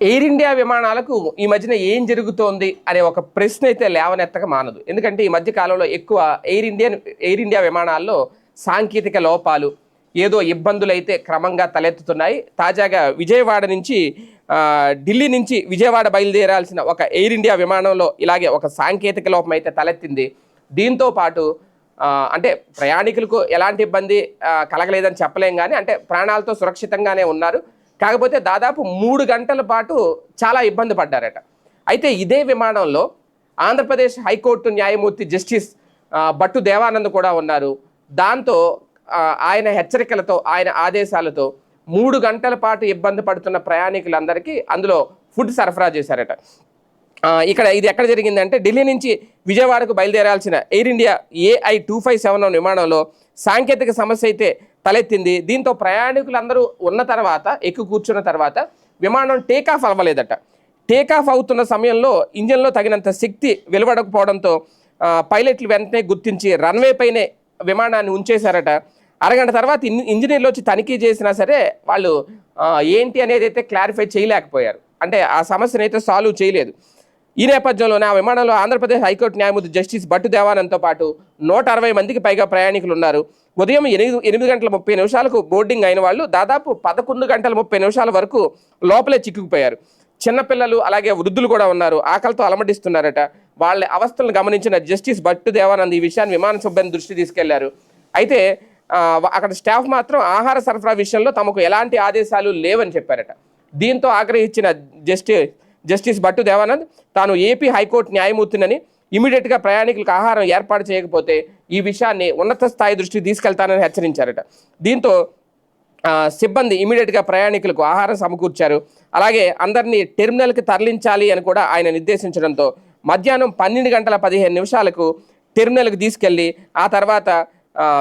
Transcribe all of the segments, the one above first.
Air India విమానాలకు ఈ మధ్యన ఏం జరుగుతోంది అనే ఒక ప్రశ్న అయితే లేవనెత్తక మానదు. ఎందుకంటే ఈ మధ్య కాలంలో ఎక్కువ ఎయిర్ ఇండియన్ ఎయిర్ ఇండియా విమానాల్లో సాంకేతిక లోపాలు ఏదో ఇబ్బందులు అయితే క్రమంగా తలెత్తుతున్నాయి. తాజాగా విజయవాడ నుంచి ఢిల్లీ నుంచి విజయవాడ బయలుదేరాల్సిన ఒక ఎయిర్ ఇండియా విమానంలో ఇలాగే ఒక సాంకేతిక లోపం అయితే తలెత్తింది. దీంతో పాటు అంటే ప్రయాణికులకు ఎలాంటి ఇబ్బంది కలగలేదని చెప్పలేం కానీ అంటే ప్రాణాలతో సురక్షితంగానే ఉన్నారు. కాకపోతే దాదాపు మూడు గంటల పాటు చాలా ఇబ్బంది పడ్డారట. అయితే ఇదే విమానంలో ఆంధ్రప్రదేశ్ హైకోర్టు న్యాయమూర్తి జస్టిస్ భట్టు దేవానంద్ కూడా ఉన్నారు. దాంతో ఆయన హెచ్చరికలతో ఆయన ఆదేశాలతో మూడు గంటల పాటు ఇబ్బంది పడుతున్న ప్రయాణికులందరికీ అందులో ఫుడ్ సరఫరా చేశారట. ఇక్కడ ఇది ఎక్కడ జరిగిందంటే ఢిల్లీ నుంచి విజయవాడకు బయలుదేరాల్సిన Air India AI two five seven విమానంలో సాంకేతిక సమస్య అయితే తలెత్తింది. దీంతో ప్రయాణికులందరూ ఉన్న తర్వాత ఎక్కు కూర్చున్న తర్వాత విమానం టేకాఫ్ అవ్వలేదట. టేకాఫ్ అవుతున్న సమయంలో ఇంజన్లో తగినంత శక్తి వెలువడకపోవడంతో పైలట్లు వెంటనే గుర్తించి రన్వే పైనే విమానాన్ని ఉంచేశారట. అరగంట తర్వాత ఇన్ ఇంజనీర్లు వచ్చి తనిఖీ చేసినా సరే వాళ్ళు ఏంటి అనేది అయితే క్లారిఫై చేయలేకపోయారు. అంటే ఆ సమస్యను అయితే సాల్వ్ చేయలేదు. ఈ నేపథ్యంలోనే ఆ విమానంలో ఆంధ్రప్రదేశ్ హైకోర్టు న్యాయమూర్తి జస్టిస్ భట్టు దేవానంద్తో పాటు నూట అరవై మందికి పైగా ప్రయాణికులు ఉన్నారు ఉదయం ఎనిమిది ఎనిమిది గంటల ముప్పై నిమిషాలకు బోర్డింగ్ అయిన వాళ్ళు దాదాపు పదకొండు గంటల ముప్పై నిమిషాల వరకు లోపలే చిక్కుకుపోయారు. చిన్నపిల్లలు అలాగే వృద్ధులు కూడా ఉన్నారు. ఆకలితో అలమటిస్తున్నారట. వాళ్ళ అవస్థలను గమనించిన జస్టిస్ భట్టు దేవానంద్ ఈ విషయాన్ని విమాన సిబ్బంది దృష్టి తీసుకెళ్ళారు. అయితే అక్కడ స్టాఫ్ మాత్రం ఆహార సరఫరా విషయంలో తమకు ఎలాంటి ఆదేశాలు లేవని చెప్పారట. దీంతో ఆగ్రహించిన జస్టిస్ జస్టిస్ భట్టు దేవానంద్ తాను ఏపీ హైకోర్టు న్యాయమూర్తినని ఇమీడియట్గా ప్రయాణికులకు ఆహారం ఏర్పాటు చేయకపోతే ఈ విషయాన్ని ఉన్నత స్థాయి దృష్టికి తీసుకెళ్తానని హెచ్చరించారట. దీంతో సిబ్బంది ఇమీడియట్గా ప్రయాణికులకు ఆహారం సమకూర్చారు. అలాగే అందరినీ టెర్మినల్కి తరలించాలి అని కూడా ఆయన నిర్దేశించడంతో మధ్యాహ్నం పన్నెండు గంటల పదిహేను నిమిషాలకు టెర్మినల్కి తీసుకెళ్ళి ఆ తర్వాత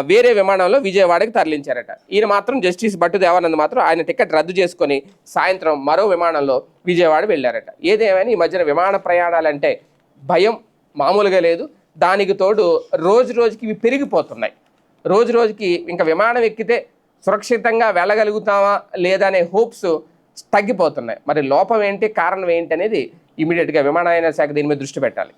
వేరే విమానంలో విజయవాడకి తరలించారట. ఈయన మాత్రం జస్టిస్ భట్టు దేవానంద్ మాత్రం ఆయన టికెట్ రద్దు చేసుకొని సాయంత్రం మరో విమానంలో విజయవాడ వెళ్ళారట. ఏదేమైనా ఈ మధ్యన విమాన ప్రయాణాలంటే భయం మామూలుగా లేదు. దానికి తోడు రోజు రోజుకి ఇవి పెరిగిపోతున్నాయి. రోజు రోజుకి ఇంకా విమానం ఎక్కితే సురక్షితంగా వెళ్ళగలుగుతామా లేదా అనే హోప్స్ తగ్గిపోతున్నాయి. మరి లోపం ఏంటి కారణం ఏంటి అనేది ఇమీడియట్గా విమానయాన శాఖ దీని మీద దృష్టి పెట్టాలి.